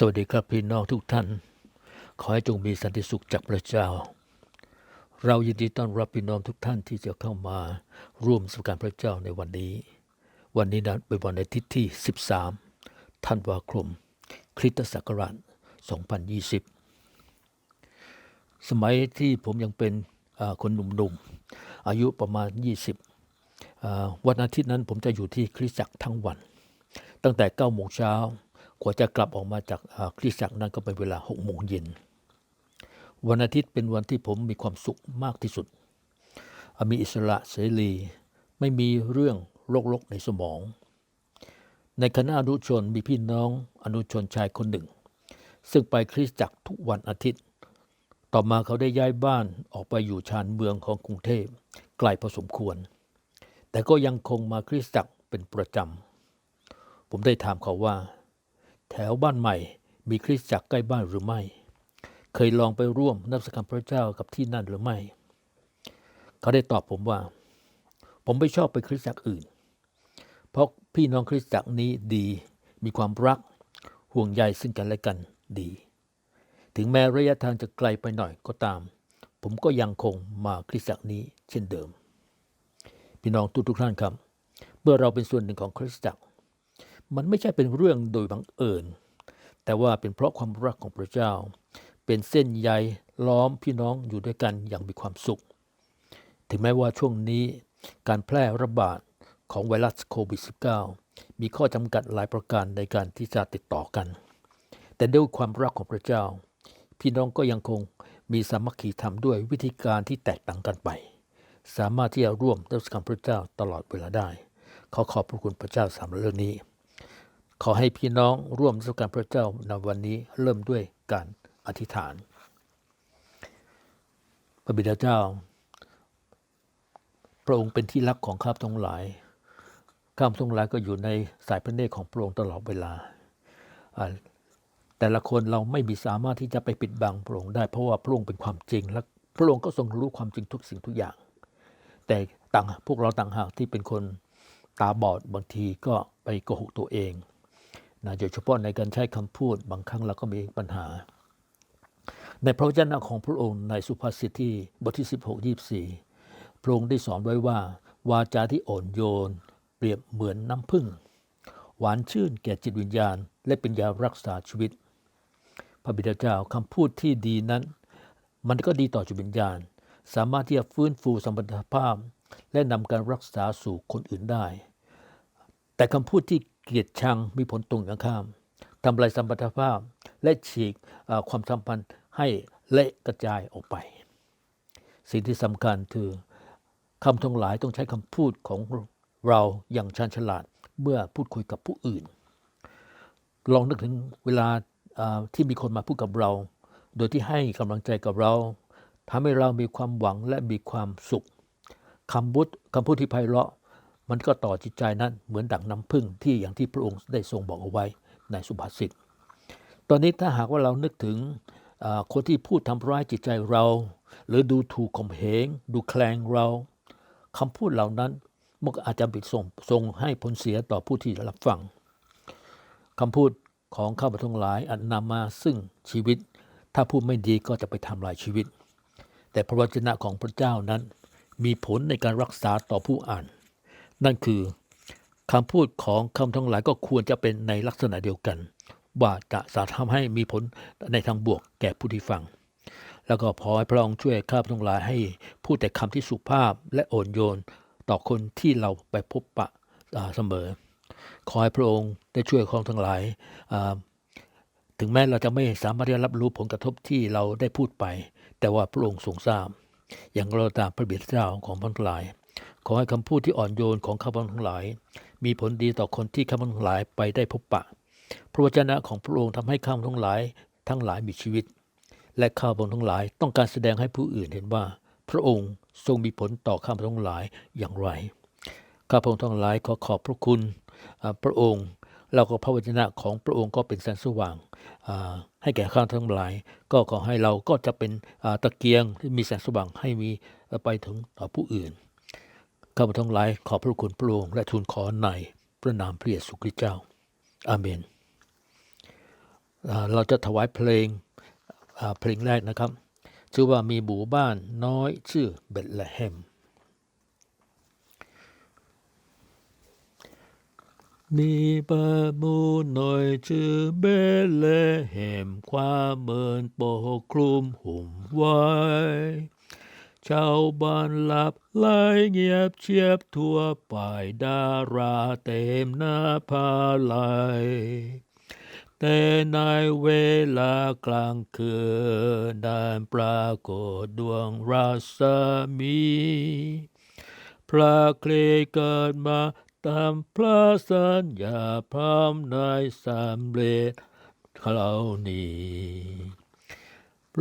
สวัสดีครับพี่น้องทุกท่าน ขอให้จงมีสันติสุขจากพระเจ้า เรายินดีต้อนรับพี่น้องทุกท่านที่จะเข้ามาร่วมสักการพระเจ้าในวันนี้ วันนี้นั้นเป็นวันอาทิตย์ที่ 13 ธันวาคม คริสตศักราช 2020 สมัยที่ผมยังเป็นคนหนุ่มๆ อายุประมาณ 20 วันอาทิตย์นั้นผมจะอยู่ที่คริสตจักรทั้งวัน ตั้งแต่9โมงเช้า กว่าจะกลับออกมาจากคริสตจักรนั้นก็เป็นเวลา6โมงเย็น วันอาทิตย์เป็นวันที่ผมมีความสุขมากที่สุด มีอิสระเสรี ไม่มีเรื่องโรคๆในสมอง ในคณะอนุชนมีพี่น้องอนุชนชายคนหนึ่ง ซึ่งไปคริสตจักรทุกวันอาทิตย์ ต่อมาเขาได้ย้ายบ้านออกไปอยู่ชานเมืองของกรุงเทพไกลพอสมควร แต่ก็ยังคงมาคริสตจักรเป็นประจำ ผมได้ถามเขาว่า แถวบ้านใหม่ มีคริสตจักรใกล้บ้านหรือไม่ เคยลองไปร่วมนับสการพระเจ้ากับที่นั่นหรือไม่ เขาได้ตอบผมว่า ผมไม่ชอบไปคริสตจักรอื่น เพราะพี่น้องคริสตจักรนี้ดี มีความรัก ห่วงใยซึ่งกันและกันดี ถึงแม้ระยะทางจะไกลไปหน่อยก็ตาม ผมก็ยังคงมาคริสตจักรนี้เช่นเดิม พี่น้องทุกทุกท่านครับ เมื่อเราเป็นส่วนหนึ่งของคริสตจักร มันไม่ใช่เป็นเรื่องโดยบังเอิญ แต่ว่าเป็นเพราะความรักของพระเจ้า เป็นเส้นใยล้อมพี่น้องอยู่ด้วยกันอย่างมีความสุข ถึงแม้ว่าช่วงนี้การแพร่ระบาดของไวรัสโควิด -19 มีข้อจำกัดหลายประการในการที่จะติดต่อกัน แต่ด้วยความรักของพระเจ้า พี่น้องก็ยังคงมีสามัคคีธรรมด้วยวิธีการที่แตกต่างกันไป สามารถที่จะร่วมนมัสการพระเจ้าตลอดเวลาได้ ขอขอบพระคุณพระเจ้าสำหรับเรื่องนี้ ขอให้พี่น้องร่วมนมัสการพระเจ้าในวันนี้เริ่มด้วยการอธิษฐาน พระบิดาเจ้า พระองค์เป็นที่รักของข้าพทั้งหลายข้าพทั้งหลายก็อยู่ในสายพระเนตรของพระองค์ตลอดเวลาอ่าแต่ละคนเราไม่มีสามารถที่จะไปปิดบังพระองค์ได้เพราะว่าพระองค์เป็นความจริง และพระองค์ก็ทรงรู้ความจริงทุกสิ่งทุกอย่าง แต่ต่างพวกเราต่างหากที่เป็นคนตาบอดบางทีก็ไปโกหกตัวเอง นะโดยเฉพาะในการใช้คำพูดบางครั้งเราก็มีปัญหา ในพระวจนะของพระองค์ในสุภาษิตที่บทที่ 16 24 พระองค์ได้สอนไว้ว่า วาจาที่อ่อนโยน เปรียบเหมือนน้ำผึ้งหวานชื่นแก่จิตวิญญาณ และเป็นยารักษาชีวิต พระบิดาเจ้าคำพูดที่ดีนั้น มันก็ดีต่อจิตวิญญาณ สามารถที่จะฟื้นฟูสมรรถภาพ และนำการรักษาสู่คนอื่นได้ แต่คำพูดที่ เกลียดชังมีผลตรงกันข้ามทำลายสัมรรถภาพและฉีกความสัมพันธ์ให้เละกระจายออกไป สิ่งที่สำคัญคือคำทั้งหลายต้องใช้คำพูดของเราอย่างชาญฉลาดเมื่อพูดคุยกับผู้อื่น ลองนึกถึงเวลาที่มีคนมาพูดกับเรา โดยที่ให้กำลังใจกับเราทำให้เรามีความหวังและมีความสุขคำพูดคำพูดที่ไพเราะ มันก็ต่อจิตใจนั้นเหมือนดั่งน้ำพึ่งที่อย่างที่พระองค์ได้ทรงบอกเอาไว้ในสุภาษิต ตอนนี้ถ้าหากว่าเรานึกถึงคนที่พูดทำร้ายจิตใจเรา หรือดูถูกข่มเหง ดูแคลงเราคำพูดเหล่านั้นมันก็อาจจะบิดส่งส่งให้ผลเสียต่อผู้ที่รับฟังคำพูดของข้าพเจ้าทั้งหลายอาจนำมาซึ่งชีวิต ถ้าพูดไม่ดีก็จะไปทำลายชีวิต แต่พระวจนะของพระเจ้านั้นมีผลในการรักษาต่อผู้อ่าน นั่นคือคำพูดของคำทั้งหลายก็ควรจะเป็นในลักษณะเดียวกัน ว่าจะสามารถทำให้มีผลในทางบวกแก่ผู้ที่ฟัง แล้วก็ขอให้พระองค์ช่วยข้าพเจ้าทั้งหลายให้พูดแต่คำที่สุภาพและอ่อนโยนต่อคนที่เราไปพบปะเสมอ ขอให้พระองค์ได้ช่วยข้าพเจ้าทั้งหลาย ถึงแม้เราจะไม่สามารถที่จะรับรู้ผลกระทบที่เราได้พูดไป แต่ว่าพระองค์ทรงทราบอย่างเราตามพระบิดาเจ้าของพระทั้งหลาย ขอให้คำพูดที่อ่อนโยนของข้าพเจ้าทั้งหลาย มีผลดีต่อคนที่ข้าพเจ้าทั้งหลายไปได้พบปะ พระวจนะของพระองค์ทำให้ข้าพเจ้าทั้งหลาย ทั้งหลายมีชีวิต และข้าพเจ้าทั้งหลาย ต้องการแสดงให้ผู้อื่นเห็นว่า พระองค์ทรงมีผลต่อข้าพเจ้าทั้งหลายอย่างไร ข้าพเจ้าทั้งหลายขอขอบพระคุณพระองค์แล้วก็พระวจนะของพระองค์ก็เป็นแสงสว่าง ให้แก่ข้าพเจ้าทั้งหลาย ก็ขอให้เราก็จะเป็นตะเกียงที่มีแสงสว่างให้มีไปถึงต่อผู้อื่น ข้าพเจ้าทั้งหลายขอบพระคุณพระองค์และทูลขอในพระนามพระเยซูคริสต์เจ้า อาเมน เราจะถวายเพลงเพลงแรกนะครับ ชื่อว่ามีหมู่บ้านน้อยชื่อเบธเลเฮมมีประมูหน่อยชื่อเบธเลเฮมความเมินปกคลุมหุ่มไว้ ชาวบ้านหลับไหลเงียบเชียบทั่วไปดาราเต็มหน้าพาไหลแต่ในเวลากลางคืนได้ปรากฏดวงราศมีพระเคลเกิดมาตามพระสัญญาพร้อมในสำเร็จคราวนี้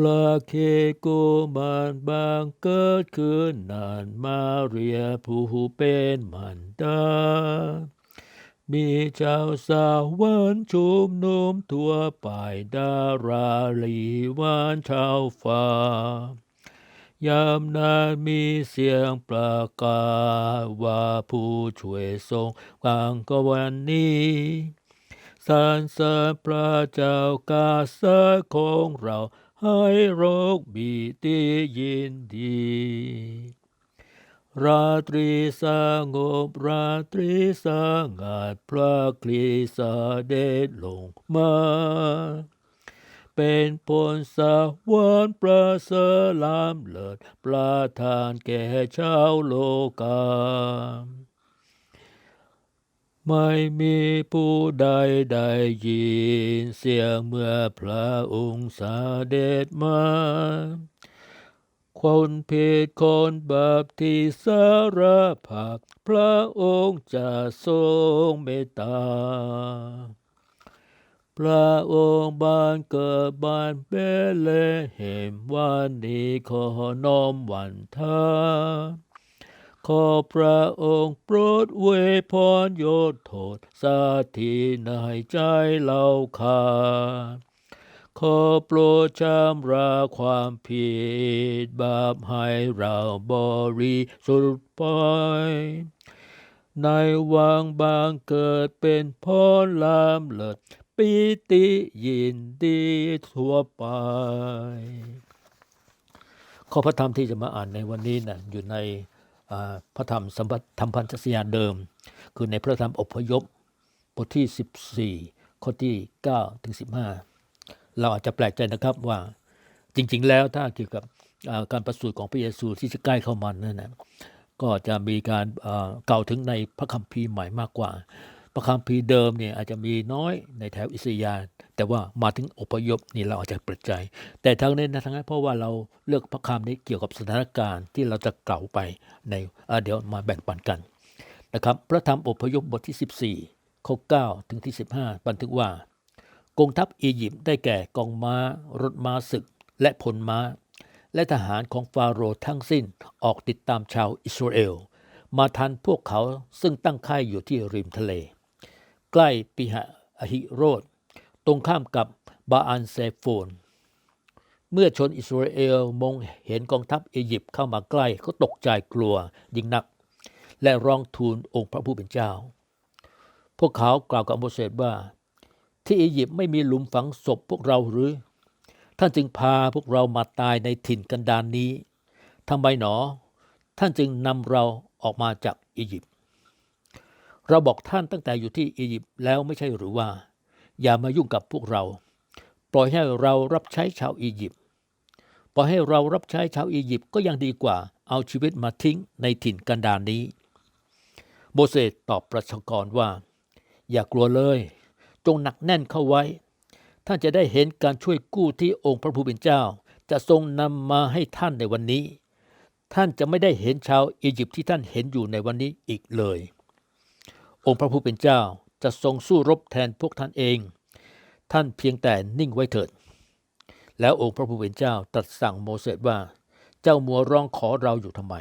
ระเคโกมานบางเกิดขึ้นนานมาเรียผู้เป็นมันดา มีเจ้าสาววานชุมนุมทั่วไปดาราลีวานชาวฟ้ายามนานมีเสียงประกาศว่าผู้ช่วยทรงกลางก็วันนี้สรรเสริญพระเจ้ากาสของเรา ให้โรคบีตียินดี ราตรีสงบราตรีสงัดพระคลีสเด็จลงมา เป็นผลสวรรค์ประเสริลามเลิศประทานแก่ชาวโลกา ไม่มีผู้ใดได้ยินเสียงเมื่อพระองค์เสด็จมา คนผิดคนบาปที่สารภาพพระองค์จะทรงเมตตา พระองค์บานเกิดบานเบธเลเฮมวันนี้ขอน้อมหวันทา ขอพระองค์โปรดเวพรโยศโทษสาธีในใจเราขาขอโปรดชำระความผิดบาปให้เราบริสุทธิ์ไป ในวังบางเกิดเป็นพรลามเลิศปิติยินดีทั่วไป ข้อพระธรรมที่จะมาอ่านในวันนี้นะอยู่ใน พระธรรมสัมธรรมพันธสัญญาเดิม คือในพระธรรมอพยพบทที่ 14 ข้อที่9ถึง15 เราอาจจะแปลกใจนะครับว่าจริงๆ แล้วถ้าเกี่ยวกับการประสูติของพระเยซูที่จะใกล้เข้ามานั่นนะก็จะมีการกล่าวถึงในพระคัมภีร์ใหม่มากกว่า พระคัมภีเดิมเนี่ยอาจจะมีน้อยในแถวอิสยาห์แต่ว่ามาถึงอพยพนี่เราอาจจะเปิดใจ แต่ทั้งนี้นะทั้งนั้นเพราะว่าเราเลือกพระคำนี้เกี่ยวกับสถานการณ์ที่เราจะกล่าวไปในเดี๋ยวมาแบ่งปันกันนะครับพระธรรมอพยพบทที่ 14ข้อ9ถึงที่ 15 บันทึกว่า กองทัพอียิปต์ได้แก่กองม้า รถม้าศึก และพลม้า และทหารของฟาโรห์ทั้งสิ้นออกติดตามชาวอิสราเอล มาทันพวกเขาซึ่งตั้งค่ายอยู่ที่ริมทะเล ใกล้ปิหะอหิโรดตรงข้ามกับบาอันเซโฟน เมื่อชนอิสราเอลมองเห็นกองทัพอียิปต์เข้ามาใกล้ก็ตกใจกลัวยิ่งนัก และร้องทูลองค์พระผู้เป็นเจ้า พวกเขากล่าวกับโมเสสว่า ที่อียิปต์ไม่มีหลุมฝังศพพวกเราหรือ ท่านจึงพาพวกเรามาตายในถิ่นกันดานนี้ทำไมหนอ ท่านจึงนำเราออกมาจากอียิปต์ เราบอกท่านตั้งแต่อยู่ที่อียิปต์แล้วไม่ใช่หรือว่า อย่ามายุ่งกับพวกเรา ปล่อยให้เรารับใช้ชาวอียิปต์ปล่อยให้เรารับใช้ชาวอียิปต์ก็ยังดีกว่า เอาชีวิตมาทิ้งในถิ่นกันดานนี้ โมเสสตอบประชากรว่า อย่ากลัวเลย จงหนักแน่นเข้าไว้ ท่านจะได้เห็นการช่วยกู้ที่องค์พระผู้เป็นเจ้า จะทรงนำมาให้ท่านในวันนี้ ท่านจะไม่ได้เห็นชาวอียิปต์ที่ท่านเห็นอยู่ในวันนี้อีกเลย องค์พระผู้เป็นเจ้าจะทรงสู้รบแทนพวกท่านเอง ท่านเพียงแต่นิ่งไว้เถิด แล้วองค์พระผู้เป็นเจ้าตรัสสั่งโมเสสว่า เจ้ามัวร้องขอเราอยู่ทำไม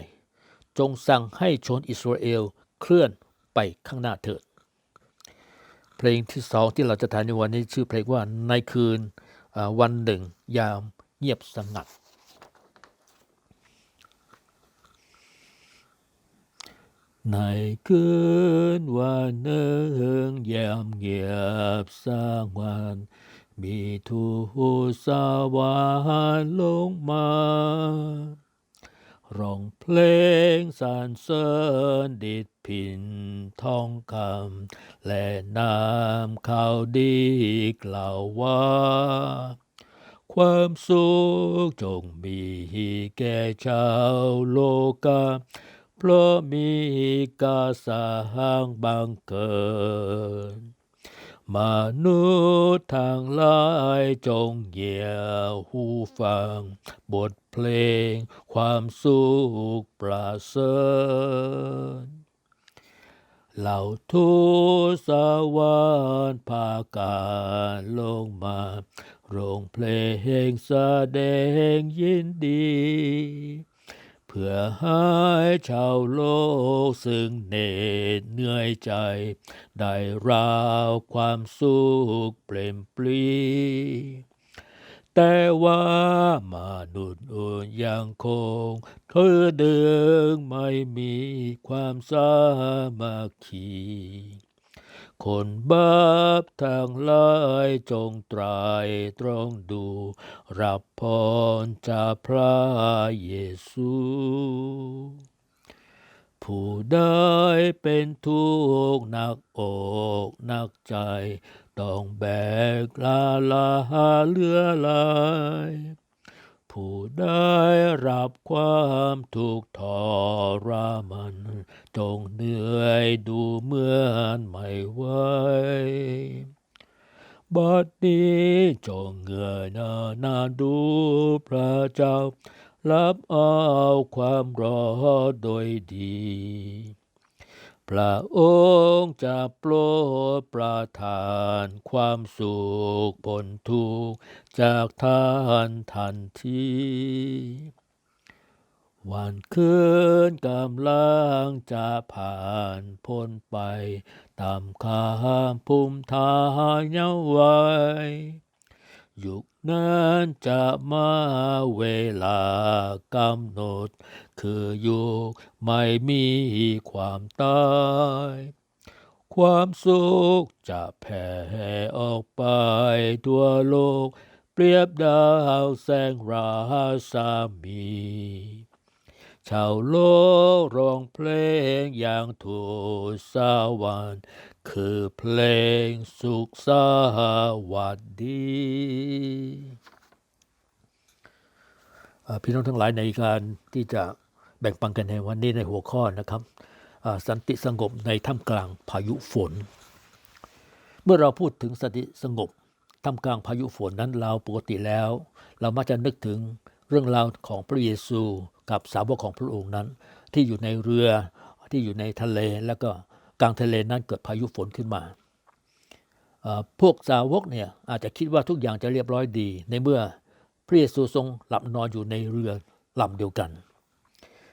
จงสั่งให้ชนอิสราเอลเคลื่อนไปข้างหน้าเถิด เพลงที่สองที่เราจะถ่ายในวันนี้ชื่อเพลงว่าในคืนวันหนึ่งยามเงียบสงัด ในคืนวันหนึ่งยามเงียบสร้างวัน มีทูตสวรรค์ลงมาร้องเพลงสรรเสริญดิดพินทองคำและนามข่าวดีกล่าวว่า ความสุขจงมีแก่ชาวโลกา เพราะมีกาสร้างบังเกิดมนุษย์ทางหลายจงเหยียหูฟัง บทเพลงความสุขประเสริเหล่าทูตสวรรค์พาการลงมาร้องเพลงแสดงยินดี พื่อให้ชาวโลกซึ่งเหน็ดเหนื่อยใจ ได้ราวความสุขเปล่มปลีแต่ว่ามนุษย์อยังคงเธอเดิงไม่มีความสามัคคี คนบาปทางลายจงตรายตรองดู รับพรจากพระเยซู ผู้ได้เป็นทุกข์หนักอกหนักใจ ต้องแบกลาลาเหลือลาย ผู้ได้รับความทุกข์ทรมันจงเหนื่อยดูเหมือนไม่ไหวบัดนี้จงเงยหน้านาดูพระเจ้า รับเอาความรอดโดยดี พระองค์จะโปรดประทานความสุขผลทุกจากท่านทันทีวันคืนกำลังจะผ่านพ้นไป ตามคำภูมิทายเอาไว้ยุค นั้นจะมาเวลากำหนด คือยุคไม่มีความตาย ความสุขจะแผ่ออกไปทั่วโลก เปรียบดาวแสงราศมีชาวโลกร้องเพลงอย่างทูสวรรค์ คือเพลงสุขสวัสดี พี่น้องทั้งหลายในการที่จะแบ่งปันกันในวันนี้ในหัวข้อนะครับ สันติสงบในท่ามกลางพายุฝน เมื่อเราพูดถึงสันติสงบท่ามกลางพายุฝนนั้นเราปกติแล้ว เรามักจะนึกถึงเรื่องราวของพระเยซูกับสาวกของพระองค์นั้น ที่อยู่ในเรือที่อยู่ในทะเลแล้วก็ กลางทะเลนั้นเกิดพายุฝนขึ้นมา พวกสาวกเนี่ยอาจจะคิดว่าทุกอย่างจะเรียบร้อยดี ในเมื่อพระเยซูทรงหลับนอนอยู่ในเรือลำเดียวกัน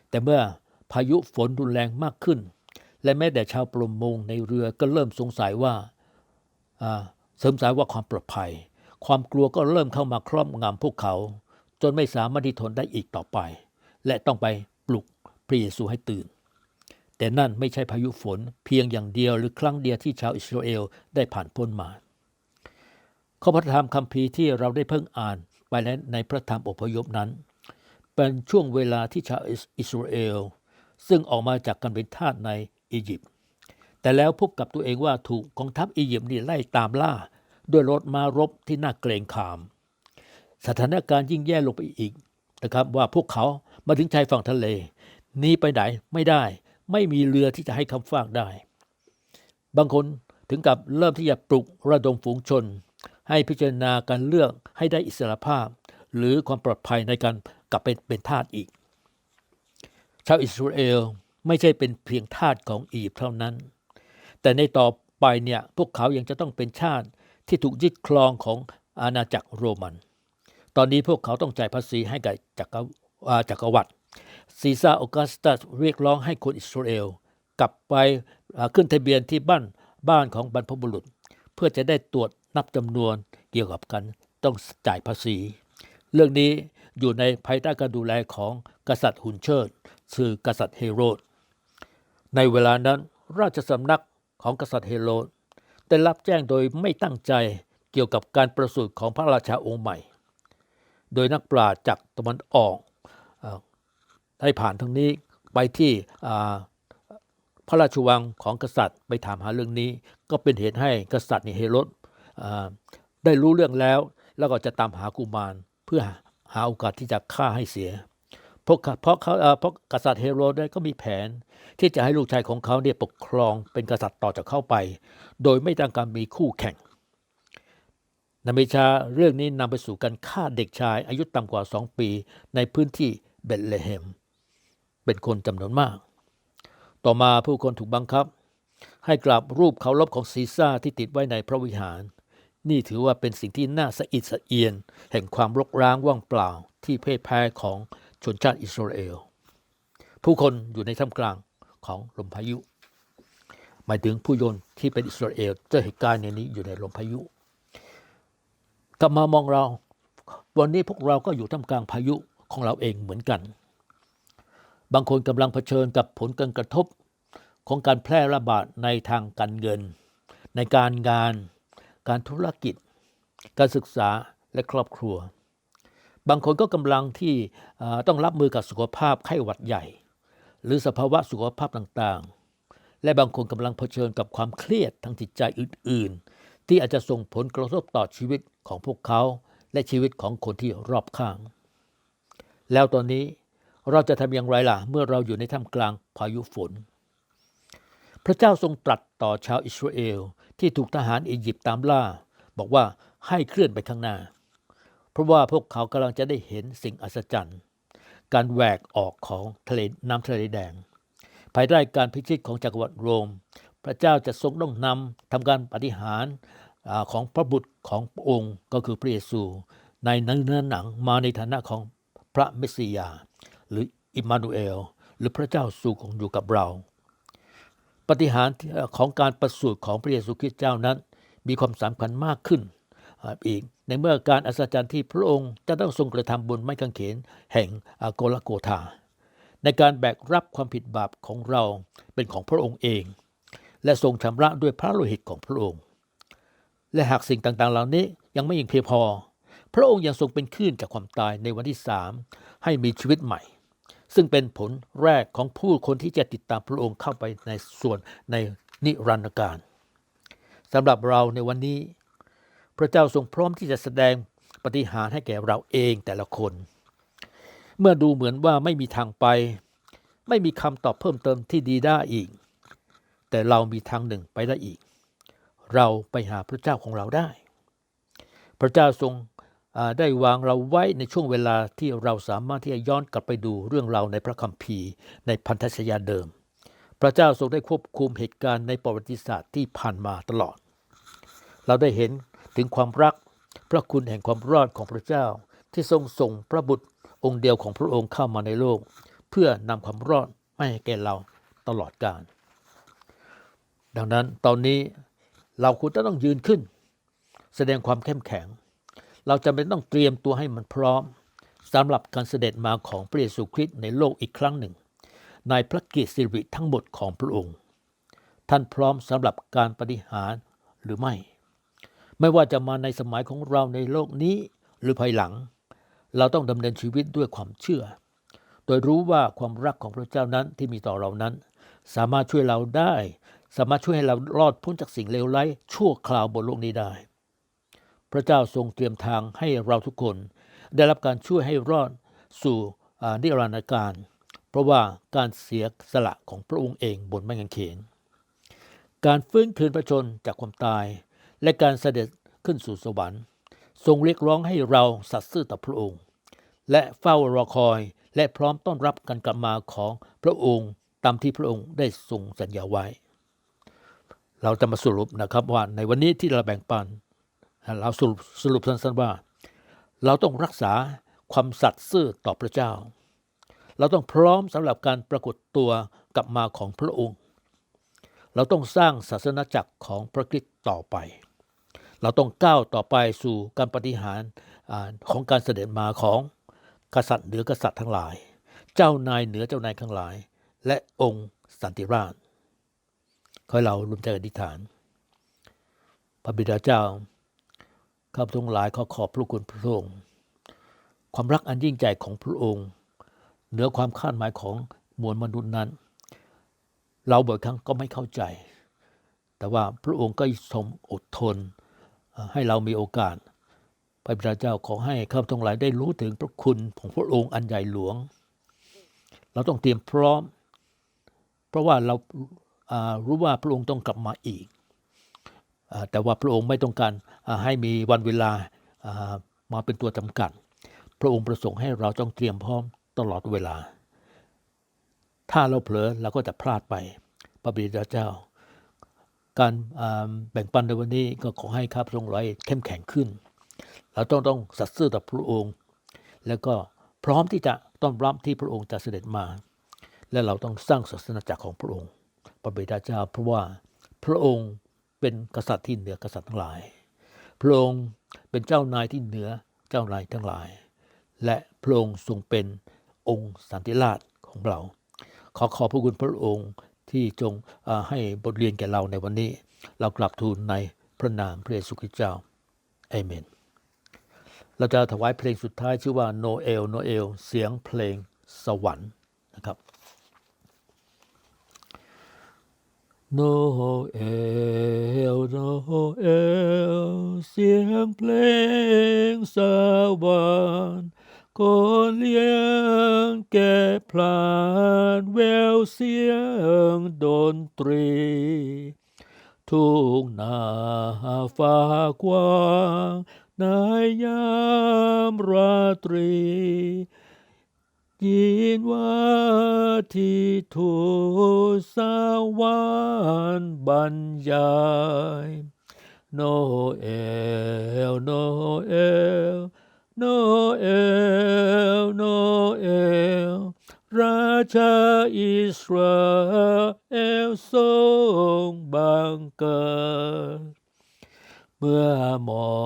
แต่เมื่อพายุฝนรุนแรงมากขึ้น และแม้แต่ชาวประมงในเรือก็เริ่มสงสัยว่าอ่าสงสัยว่าความปลอดภัย ความกลัวก็เริ่มเข้ามาครอบงำพวกเขา จนไม่สามารถที่ทนได้อีกต่อไป และต้องไปปลุกพระเยซูให้ตื่น แต่นั่นไม่ใช่พายุฝนเพียงอย่างเดียวหรือครั้งเดียวที่ชาวอิสราเอลได้ผ่านพ้นมา ข้อพระธรรมคัมภีร์ที่เราได้เพิ่งอ่านไปแล้วในพระธรรมอพยพนั้น เป็นช่วงเวลาที่ชาวอิสราเอลซึ่งออกมาจากการเป็นทาสในอียิปต์แต่แล้วพบกับตัวเองว่าถูกกองทัพอียิปต์นี่ไล่ตามล่า ด้วยรถมารบที่น่าเกรงขาม สถานการณ์ยิ่งแย่ลงไปอีกนะครับว่าพวกเขามาถึงชายฝั่งทะเลหนีไปไหนไม่ได้ ไม่มีเรือที่จะให้คำฟากได้ บางคนถึงกับเริ่มที่จะปลุกระดมฝูงชน ให้พิจารณาการเลือกให้ได้อิสรภาพ หรือความปลอดภัยในการกลับเป็นเป็นทาสอีก ชาวอิสราเอลไม่ใช่เป็นเพียงทาสของอียิปต์เท่านั้น แต่ในต่อไปเนี่ยพวกเขายังจะต้องเป็นชาติที่ถูกยึดครองของอาณาจักรโรมัน ตอนนี้พวกเขาต้องจ่ายภาษีให้กับจักรอ่าจักรวรรดิ ซีซ่าออกัสตัสเรียกร้องให้คนอิสราเอล กลับไปขึ้นทะเบียนที่บ้านบ้านของบรรพบุรุษ เพื่อจะได้ตรวจนับจำนวนเกี่ยวกับกันต้องจ่ายภาษี เรื่องนี้อยู่ในภายใต้การดูแลของกษัตริย์หุนเชิดคือกษัตริย์เฮโรด ในเวลานั้นราชสำนักของกษัตริย์เฮโรดได้รับแจ้งโดยไม่ตั้งใจเกี่ยวกับการประสูติของพระราชาองค์ใหม่ โดยนักปราชญ์จากตะวันออก ได้ผ่านทางนี้ไปที่พระราชวังของกษัตริย์ไปถามหาเรื่องนี้ ก็เป็นเหตุให้กษัตริย์เฮโรดได้รู้เรื่องแล้ว แล้วก็จะตามหากุมารเพื่อหาโอกาสที่จะฆ่าให้เสียเพราะเพราะเขาเพราะกษัตริย์เฮโรดก็มีแผนที่จะให้ลูกชายของเขาเนี่ยปกครองเป็นกษัตริย์ต่อจากเข้าไป โดยไม่ต้องการมีคู่แข่งนำไปชาเรื่องนี้นำไปสู่การฆ่าเด็กชายอายุต่ำกว่าสองปีในพื้นที่เบธเลเฮม เป็นคนจำนวนมาก ต่อมาผู้คนถูกบังคับ ให้กราบรูปเคารพของซีซ่าที่ติดไว้ในพระวิหาร นี่ถือว่าเป็นสิ่งที่น่าสะอิดสะเอียน แห่งความรกร้างว่างเปล่าที่เพ่แพ้ของชนชาติอิสราเอล ผู้คนอยู่ในท่ามกลางของลมพายุ หมายถึงผู้ยนที่เป็นอิสราเอลเจอเหตุการณ์ในนี้อยู่ในลมพายุกลับมามองเรา วันนี้พวกเราก็อยู่ท่ามกลางพายุของเราเองเหมือนกัน บางคนกำลังเผชิญกับผลการกระทบ ของการแพร่ระบาดในทางการเงิน ในการงาน การธุรกิจ การศึกษาและครอบครัว บางคนก็กำลังที่ต้องรับมือกับสุขภาพไข้หวัดใหญ่ หรือสภาวะสุขภาพต่างๆ และบางคนกำลังเผชิญกับความเครียดทางจิตใจอื่น ๆ ที่อาจจะส่งผลกระทบต่อชีวิตของพวกเขา และชีวิตของคนที่รอบข้าง แล้วตอนนี้ เราจะทำอย่างไรล่ะ เมื่อเราอยู่ในท่ามกลางพายุฝน พระเจ้าทรงตรัสต่อชาวอิสราเอลที่ถูกทหารอียิปต์ตามล่า บอกว่าให้เคลื่อนไปข้างหน้า เพราะว่าพวกเขากำลังจะได้เห็นสิ่งอัศจรรย์ การแหวกออกของทะเลน้ำทะเลแดง ภายใต้การพิชิตของจักรวรรดิโรม พระเจ้าจะทรงต้องนำทำการปฏิหารอของพระบุตรของพระองค์ก็คือพระเยซู ในเนื้อหนังมาในฐานะของพระเมสสิยา หรืออิมมานูเอล หรือพระเจ้าสู่ของอยู่กับเรา ปฏิหารของการประสูติของพระเยซูคริสต์เจ้านั้น มีความสำคัญมากขึ้นอีกในเมื่อการอัศจรรย์ที่พระองค์จะต้องทรงกระทำบนไม้กางเขนแห่งอโกลโกธาในการแบกรับความผิดบาปของเราเป็นของพระองค์เอง และทรงชำระด้วยพระโลหิตของพระองค์ และหากสิ่งต่างๆ เหล่านี้ยังไม่ยังเพียงพอ พระองค์ยังทรงเป็นคลื่นจากความตายในวันที่สามให้มีชีวิตใหม่ ซึ่งเป็นผลแรกของผู้คนที่จะติดตามพระองค์เข้าไปในส่วนในนิรันดร์การสำหรับเราในวันนี้ พระเจ้าทรงพร้อมที่จะแสดงปฏิหารให้แก่เราเองแต่ละคน เมื่อดูเหมือนว่าไม่มีทางไป ไม่มีคำตอบเพิ่มเติมที่ดีได้อีก แต่เรามีทางหนึ่งไปได้อีก เราไปหาพระเจ้าของเราได้ พระเจ้าทรง ได้วางเราไว้ในช่วงเวลาที่เราสามารถที่จะย้อนกลับไปดูเรื่องราวในพระคัมภีร์ ในพันธสัญญาเดิม พระเจ้าทรงได้ควบคุมเหตุการณ์ในประวัติศาสตร์ที่ผ่านมาตลอด เราได้เห็นถึงความรักพระคุณแห่งความรอดของพระเจ้า ที่ทรงส่งพระบุตรองค์เดียวของพระองค์เข้ามาในโลก เพื่อนำความรอดมาให้แก่เราตลอดกาลดังนั้นตอนนี้เราควรจะต้องยืนขึ้น แสดงความเข้มแข็ง เราจำเป็นต้องเตรียมตัวให้มันพร้อมสำหรับการเสด็จมาของพระเยซูคริสต์ในโลกอีกครั้งหนึ่ง ในพระกียรติสิริทั้งหมดของพระองค์ ท่านพร้อมสำหรับการปฏิหารหรือไม่ ไม่ว่าจะมาในสมัยของเราในโลกนี้หรือภายหลัง เราต้องดำเนินชีวิตด้วยความเชื่อ โดยรู้ว่าความรักของพระเจ้านั้นที่มีต่อเรานั้น สามารถช่วยเราได้ สามารถช่วยให้เรารอดพ้นจากสิ่งเลวร้ายชั่วคราวบนโลกนี้ได้ พระเจ้าทรงเตรียมทางให้เราทุกคน ได้รับการช่วยให้รอดสู่นิรันดร์การ เพราะว่าการเสียสละของพระองค์เองบนไม้กางเขน การฟื้นคืนพระชนจากความตาย และการเสด็จขึ้นสู่สวรรค์ ทรงเรียกร้องให้เราสัตย์ซื่อต่อพระองค์ และเฝ้ารอคอยและพร้อมต้อนรับการกลับมาของพระองค์ตามที่พระองค์ได้ทรงสัญญาไว้ เราจะมาสรุปนะครับว่าในวันนี้ที่เราแบ่งปัน เราสรุปสรุปสั้นๆว่า เราต้องรักษาความสัตย์ซื่อต่อพระเจ้า เราต้องพร้อมสำหรับการปรากฏตัวกลับมาของพระองค์ เราต้องสร้างศาสนาจักรของพระคริสต์ต่อไป เราต้องก้าวต่อไปสู่การปฏิหารอของการเสด็จมาของกษัตริย์เหนือกษัตริย์ทั้งหลาย เจ้านายเหนือเจ้านายทั้งหลาย และองค์สันติราชขอให้เรารวมใจอธิษฐาน พระบิดาเจ้า ข้าพเจ้าทั้งหลายขอขอบพระคุณพระองค์ ความรักอันยิ่งใหญ่ของพระองค์ เหนือความคาดหมายของมวลมนุษย์นั้น เราบ่อยครั้งก็ไม่เข้าใจ แต่ว่าพระองค์ก็ทรงอดทน ให้เรามีโอกาสพระบิดาเจ้าขอให้ข้าพเจ้าทั้งหลายได้รู้ถึงพระคุณของพระองค์อันใหญ่หลวง เราต้องเตรียมพร้อม เพราะว่าเรารู้ว่าพระองค์ต้องกลับมาอีก แต่ว่าพระองค์ไม่ต้องการให้มีวันเวลามาเป็นตัวจำกัด พระองค์ประสงค์ให้เราต้องเตรียมพร้อมตลอดเวลา ถ้าเราเผลอเราก็จะพลาดไปพระบิดาเจ้า การแบ่งปันในวันนี้ก็ขอให้ข้าพเจ้าทั้งหลายเข้มแข็งขึ้น เราต้องต้องสัตย์ซื่อต่อพระองค์ แล้วก็พร้อมที่จะต้อนรับที่พระองค์จะเสด็จมา และเราต้องสร้างศาสนาจักรของพระองค์พระบิดาเจ้าเพราะว่าพระองค์ เป็นกษัตริย์ที่เหนือกษัตริย์ทั้งหลาย พระองค์เป็นเจ้านายที่เหนือเจ้านายทั้งหลาย และพระองค์ทรงเป็นองค์สันติราชของเรา ขอขอบพระคุณพระองค์ที่จงให้บทเรียนแก่เราในวันนี้ เรากลับทูลในพระนามพระเยซูคริสต์เจ้าเอเมน เราจะถวายเพลงสุดท้ายชื่อว่าโนเอลโนเอลเสียงเพลงสวรรค์นะครับ โนเอลโนเอลเสียงเพลงสวรรค์คนเลี้ยงแก่พลานแววเสียงดนตรี ทุ่งนาฟ้ากว้างในยามราตรี ยินว่าที่ทูตสวรรค์บรรยาย โนเอล โนเอล โนเอล โนเอล ราชาอิสราเอลทรงบังเกิด เมื่อมอ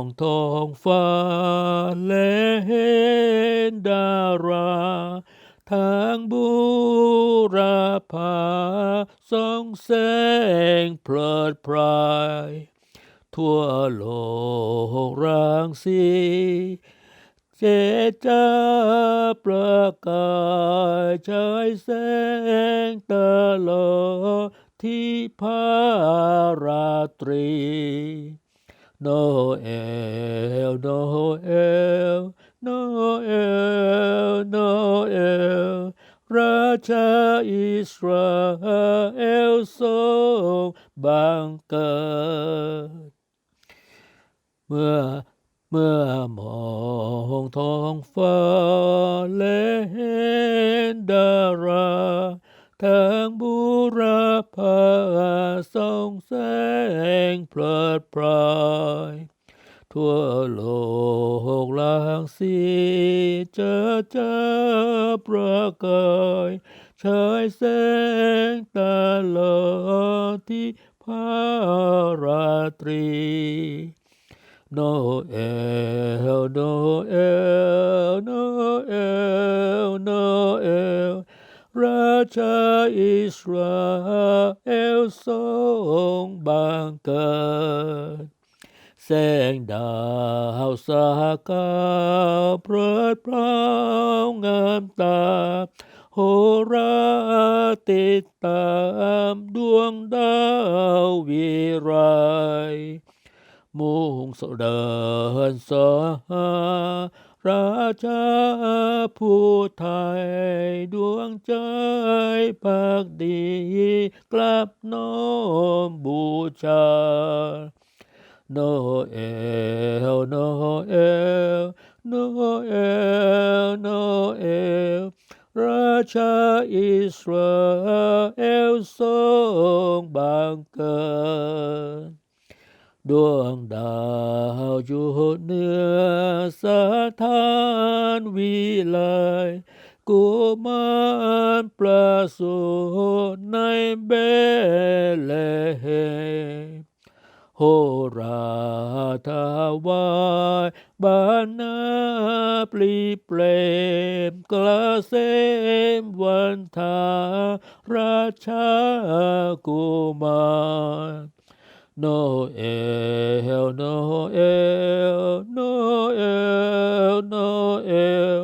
งท้องฟ้าและเห็นดาราทางบูราภาส่องแสงเพลิดพลาย ทั่วโลกรางสีเจจ้าประกายฉายแสงตลอด ที่พาราตรีโนเอลโนเอลโนเอลโนเอลราชาอิสราเอลทรงบังเกิด เมื่อเมื่อมองท้องฟ้าและเห็นดารา ทางบูราภาส่งแสงเพลิดพลายทั่วโลกลางสีเจอเจอประกายฉายแสงตลอดที่พาราตรีโนเอ ราชาอิสราเอลทรงบังเกิดแสงดาวสากาเพลิดเพลางงามตาโหราติดตามดวงดาววิไรมุ่งเดินสหา ราชาผู้ไทยดวงใจพักดี กลับน้อมบูชา โนเอล โนเอล โนเอล โนเอล ราชาอิสราเอลทรงบังเกิด ดวงดาวอยู่เหนือสถานวิไลกุมารประสูตในเบเลเฮโหราทาวายบานาปลีเปลมกระเซมวันทาราชากุมาร Noel, Noel, Noel, Noel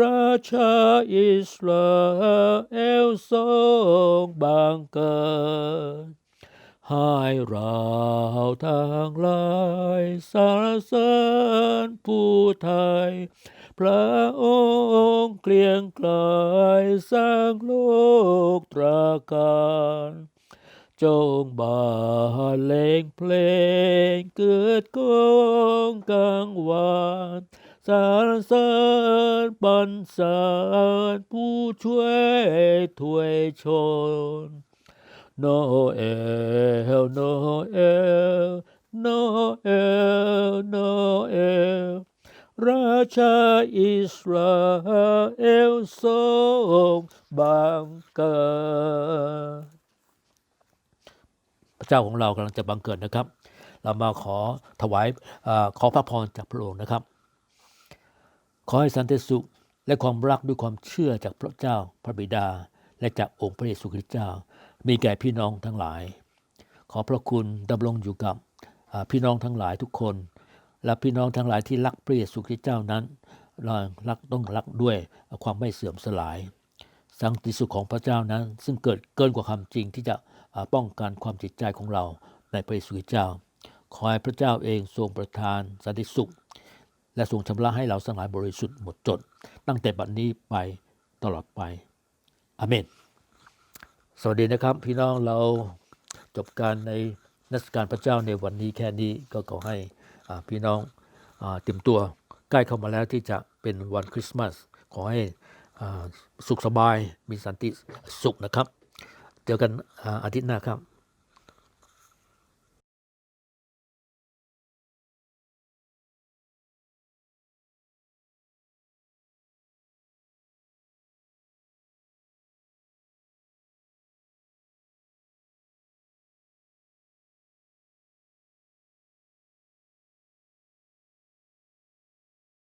ราชาอิสราเอลทรงบังเกิดให้เราทั้งหลายสรรเสริญผู้ไทย พระองค์เกลียงไกลสร้างโลกตราการ จงบาเลงเพลงเกิดกองกลางวานสารเสริญบรรเสริญผู้ช่วยถวยชน โนเอลโนเอลโนเอลโนเอลราชาอิสราเอลทรงบังเกิด เจ้าของเรากำลังจะบังเกิดนะครับ เรามาขอถวายอขอพระพรจากพระองค์นะครับ ขอให้สันติสุขและความรักด้วยความเชื่อจากพระเจ้าพระบิดา และจากองค์พระเยซูคริสต์เจ้า มีแก่พี่น้องทั้งหลาย ขอพระคุณดำรงอยู่กับพี่น้องทั้งหลายทุกคน และพี่น้องทั้งหลายที่รักพระเยซูคริสต์เจ้านั้นเรารักต้องรักด้วยความไม่เสื่อมสลาย สันติสุขของพระเจ้านั้น ซึ่งเกิดเกินกว่าความจริงที่จะ ป้องกันความจิตใจของเราในพระเยซูคริสต์เจ้า ขอให้พระเจ้าเองทรงประทานสันติสุข และทรงชำระให้เราทั้งหลายบริสุทธิ์หมดจด ตั้งแต่บัดนี้ไปตลอดไปอาเมน สวัสดีนะครับ พี่น้องเราจบการในนักการพระเจ้าในวันนี้แค่นี้ก็ขอให้พี่น้องเตรียมตัวใกล้เข้ามาแล้วที่จะเป็นวันคริสต์มาสขอให้สุขสบายมีสันติสุขนะครับ เจอกันอาอาทิตย์หน้าครับ